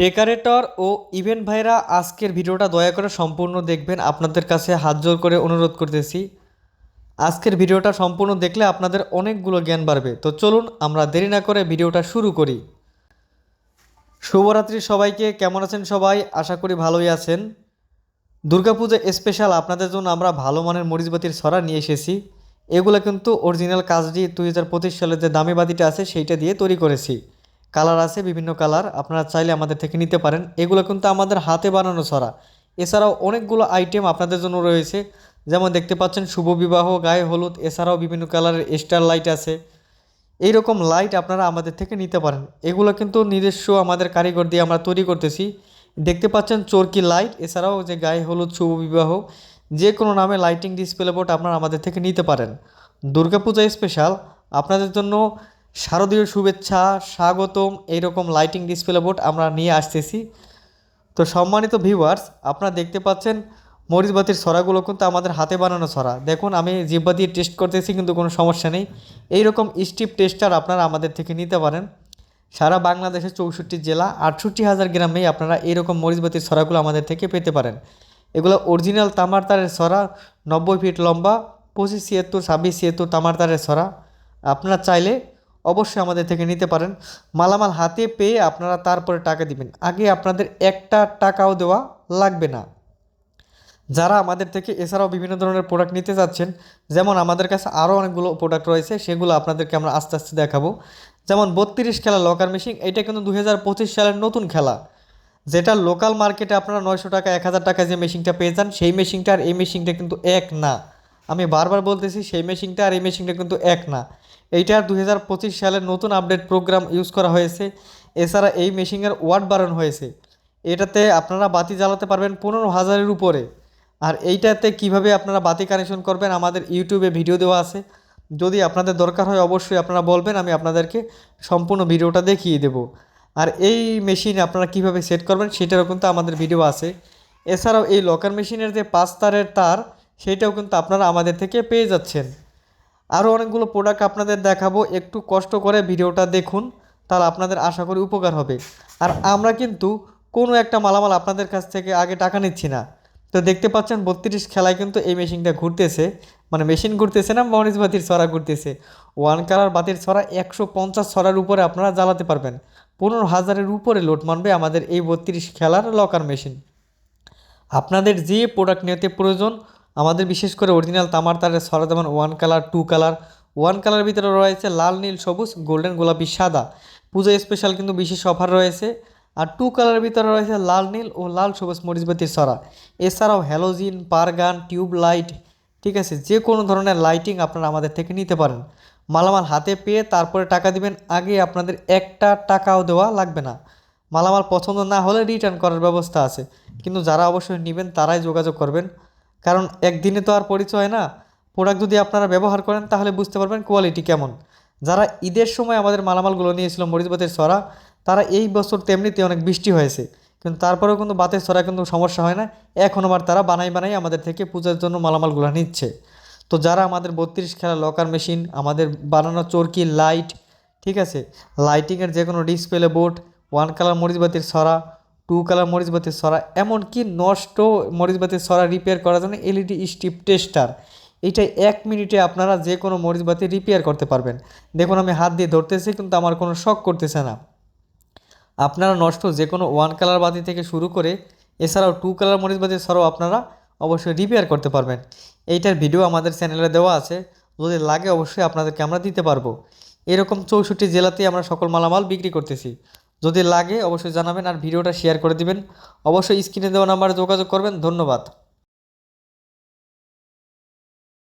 Decorator ও event ভাইরা আজকের ভিডিওটা দয়া করে সম্পূর্ণ দেখবেন। আপনাদের কাছে হাত জোর করে অনুরোধ করতেছি। আজকের ভিডিওটা সম্পূর্ণ দেখলে আপনাদের অনেকগুলো জ্ঞান বাড়বে। তো চলুন আমরা দেরি না করে ভিডিওটা শুরু করি। শুভরাত্রি সবাইকে। কেমন আছেন সবাই? আশা করি ভালোই আছেন। দুর্গাপূজা স্পেশাল আপনাদের জন্য আমরা ভালো মানের মরিচবাতির ছড়া নিয়ে এসেছি। এগুলো কিন্তু অরিজিনাল কাজটি দুই হাজার সালের যে দামি বাতিটা আছে, সেইটা দিয়ে তৈরি করেছি। কালার আছে, বিভিন্ন কালার। আপনারা চাইলে আমাদের থেকে নিতে পারেন। এগুলো কিন্তু আমাদের হাতে বানানো ছড়া। এছাড়াও অনেকগুলো আইটেম আপনাদের জন্য রয়েছে। যেমন দেখতে পাচ্ছেন, শুভ বিবাহ, গায়ে হলুদ। এছাড়াও বিভিন্ন কালারের স্টার লাইট আছে। এই রকম লাইট আপনারা আমাদের থেকে নিতে পারেন। এগুলো কিন্তু নিজস্ব আমাদের কারিগর দিয়ে আমরা তৈরি করতেছি। দেখতে পাচ্ছেন, চরকি লাইট এছাড়াও যে গায়ে হলুদ, শুভ বিবাহ, যে কোনো নামে লাইটিং ডিসপ্লে বোর্ড আপনারা আমাদের থেকে নিতে পারেন। দুর্গাপূজা স্পেশাল আপনাদের জন্য শারদীয় শুভেচ্ছা, স্বাগতম, এইরকম লাইটিং ডিসপ্লে বোর্ড আমরা নিয়ে আসতেছি। তো সম্মানিত ভিউয়ার্স আপনারা দেখতে পাচ্ছেন মরিচবাতির ছড়াগুলো কিন্তু আমাদের হাতে বানানো ছড়া। দেখুন, আমি জিব্বা দিয়ে টেস্ট করতেছি, কিন্তু কোনো সমস্যা নেই। এই রকম স্টিপ টেস্টার আপনারা আমাদের থেকে নিতে পারেন। সারা বাংলাদেশের চৌষট্টি জেলা, আটষট্টি হাজার গ্রামেই আপনারা এইরকম মরিচবাতির ছড়াগুলো আমাদের থেকে পেতে পারেন। এগুলো অরিজিনাল তামার তারের ছড়া, নব্বই ফিট লম্বা, পঁচিশ ছিয়াত্তর, ছাব্বিশ ছিয়াত্তর তামার তারের ছড়া। আপনারা চাইলে অবশ্যই আমাদের থেকে নিতে পারেন। মালামাল হাতে পেয়ে আপনারা তারপরে টাকা দিবেন। আগে আপনাদের একটা টাকাও দেওয়া লাগবে না। যারা আমাদের থেকে এছাড়াও বিভিন্ন ধরনের প্রোডাক্ট নিতে চাচ্ছেন, যেমন আমাদের কাছে আরও অনেকগুলো প্রোডাক্ট রয়েছে, সেগুলো আপনাদেরকে আমরা আস্তে আস্তে দেখাবো। যেমন বত্রিশ খেলা লকার মেশিন এটা কিন্তু দু হাজার পঁচিশ সালের নতুন খেলা। যেটা লোকাল মার্কেটে আপনারা নয়শো টাকা, এক হাজার টাকা যে মেশিনটা পেয়ে যান, সেই মেশিনটা আর এই মেশিনটা কিন্তু এক না। আমি বারবার বলতেছি, সেই মেশিনটা আর এই মেশিনটা কিন্তু এক না। এইটার দু সালের নতুন আপডেট প্রোগ্রাম ইউজ করা হয়েছে। এছাড়া এই মেশিনের ওয়াট বাড়ানো হয়েছে। এটাতে আপনারা বাতি জ্বালাতে পারবেন পনেরো হাজারের উপরে। আর এইটাতে কীভাবে আপনারা বাতি কানেকশন করবেন আমাদের ইউটিউবে ভিডিও দেওয়া আছে। যদি আপনাদের দরকার হয় অবশ্যই আপনারা বলবেন, আমি আপনাদেরকে সম্পূর্ণ ভিডিওটা দেখিয়ে দেব। আর এই মেশিন আপনারা কীভাবে সেট করবেন সেটারও কিন্তু আমাদের ভিডিও আছে। এছাড়াও এই লকার মেশিনের যে পাঁচ তারের তার, সেটাও কিন্তু আপনারা আমাদের থেকে পেয়ে যাচ্ছেন। আরও অনেকগুলো প্রোডাক্ট আপনাদের দেখাবো। একটু কষ্ট করে ভিডিওটা দেখুন, তাহলে আপনাদের আশা করি উপকার হবে। আর আমরা কিন্তু কোনো একটা মালামাল আপনাদের কাছ থেকে আগে টাকা নিচ্ছি না। তো দেখতে পাচ্ছেন বত্রিশ খেলায় কিন্তু এই মেশিনটা ঘুরতেছে। মানে মেশিন ঘুরতেছে না মরিচ বাতির ছড়া ঘুরতেছে। ওয়ান কালার বাতির ছড়া একশো পঞ্চাশ ছড়ার উপরে আপনারা জ্বালাতে পারবেন। পনেরো হাজারের উপরে লোড মানবে আমাদের এই বত্রিশ খেলার লকার মেশিন আপনাদের যে প্রোডাক্ট নিতে প্রয়োজন আমাদের বিশেষ করে অরিজিনাল তামার তারের ছড়া যেমন one colour two colour one colour ভিতরে রয়েছে লাল, নীল, সবুজ গোল্ডেন গোলাপি, সাদা। পুজো স্পেশাল কিন্তু বিশেষ অফার রয়েছে। আর টু কালারের ভিতরে রয়েছে লাল, নীল ও লাল, সবুজ মরিচবাতির সরা। এছাড়াও হ্যালোজিন পারগান টিউব লাইট ঠিক আছে? যে কোনো ধরনের লাইটিং আপনারা আমাদের থেকে নিতে পারেন। মালামাল হাতে পেয়ে তারপরে টাকা দিবেন, আগে আপনাদের একটা টাকাও দেওয়া লাগবে না। মালামাল পছন্দ না হলে রিটার্ন করার ব্যবস্থা আছে। কিন্তু যারা অবশ্যই নেবেন, তারাই যোগাযোগ করবেন। কারণ একদিনে তো আর পরিচয় না। প্রোডাক্ট যদি আপনারা ব্যবহার করেন, তাহলে বুঝতে পারবেন কোয়ালিটি কেমন। যারা ঈদের সময় আমাদের মালামালগুলো নিয়েছিল, মরিচবাতের ছড়া তারা এই বছর তেমনিতে অনেক বৃষ্টি হয়েছে। কিন্তু তারপরেও কিন্তু বাতের ছড়া কিন্তু সমস্যা হয় না। এখন আবার তারা বানাই বানাই আমাদের থেকে পূজার জন্য মালামালগুলো নিচ্ছে। তো যারা আমাদের বত্রিশ খেলা লকার মেশিন আমাদের বানানো চরকি লাইট ঠিক আছে? লাইটিংয়ের যে কোনো ডিসপ্লে বোর্ড ওয়ান কালার মরিচবাতির ছড়া টু কালার মরিচবাতির সরা, এমনকি নষ্ট মরিচবাতির সরা রিপেয়ার করার জন্য এলইডি স্টিপ টেস্টার এইটাই এক মিনিটে আপনারা যে কোনো মরিচবাতি রিপেয়ার করতে পারবেন। দেখুন, আমি হাত দিয়ে ধরতেছি, কিন্তু আমার কোনো শখ করতেছে না। আপনারা নষ্ট যে কোনো ওয়ান কালার বাতি থেকে শুরু করে, এছাড়াও টু কালার মরিচ বাতি ছাড়াও আপনারা অবশ্যই রিপেয়ার করতে পারবেন। এইটার ভিডিও আমাদের চ্যানেলে দেওয়া আছে। যদি লাগে, অবশ্যই আপনাদেরকে আমরা দিতে পারব। এরকম চৌষট্টি জেলাতেই আমরা সকল মালামাল বিক্রি করতেছি। যদি লাগে অবশ্যই জানাবেন আর ভিডিওটা শেয়ার করে দিবেন। অবশ্যই স্ক্রিনে দেওয়া নাম্বারে যোগাযোগ করবেন। ধন্যবাদ।